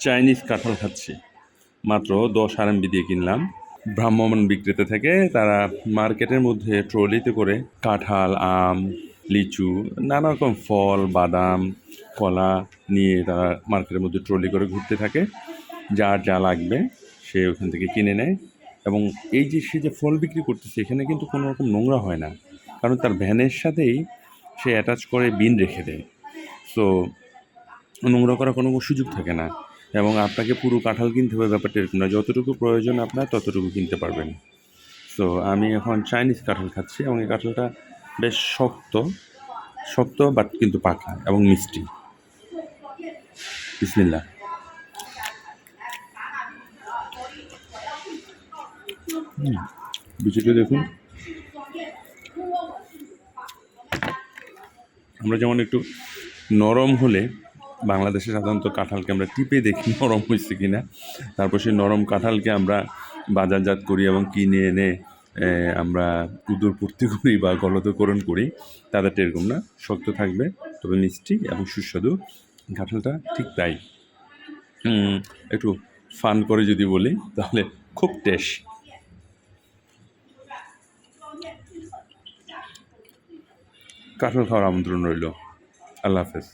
Chinese কাঁঠাল খাচ্ছি। মাত্র দশ আরএমবি দিয়ে কিনলাম। ভ্রাম্যমান বিক্রেতা থেকে তারা মার্কেটের মধ্যে ট্রলিতে করে কাঁঠাল, আম, লিচু, নানা রকম ফল, বাদাম, কলা নিয়ে তারা মার্কেটের মধ্যে ট্রলি করে ঘুরতে থাকে। যার যা লাগবে সে ওখান থেকে কিনে নেয় এবং এই যে সে যে ফল বিক্রি করতেছে, এখানে কিন্তু কোনো রকম নোংরা হয় না। কারণ তার ভ্যানের সাথেই সে অ্যাটাচ করে বিন রেখে দেয়। সো নোংরা করার কোনো সুযোগ থাকে না। এবং আপনাকে পুরো কাঁঠাল কিনতে হবে ব্যাপারটা এরকম না যতটুকু প্রয়োজন আপনার, ততটুকু কিনতে পারবেন। সো আমি এখন চাইনিজ কাঁঠাল খাচ্ছি এবং এই কাঁঠালটা বেশ শক্ত শক্ত বাট কিন্তু পাকা এবং মিষ্টি। বিসমিল্লা বিচিটা দেখুন। আমরা যেমন একটু নরম হলে বাংলাদেশে সাধারণত কাঁঠালকে আমরা টিপে দেখি, নরম হয়েছে কিনা। তারপর সেই নরম কাঁঠালকে আমরা বাজারজাত করি এবং কিনে এনে আমরা উদর পূর্তি করি বা গলতকরণ করি। তাদেরটা এরকম না, শক্ত থাকবে, তবে মিষ্টি এবং সুস্বাদু। কাঁঠালটা ঠিক তাই। একটু ফান করে যদি বলি, তাহলে খুব টেস্ট। কাঁঠাল খাওয়ার আমন্ত্রণ রইল। আল্লাহ হাফেজ।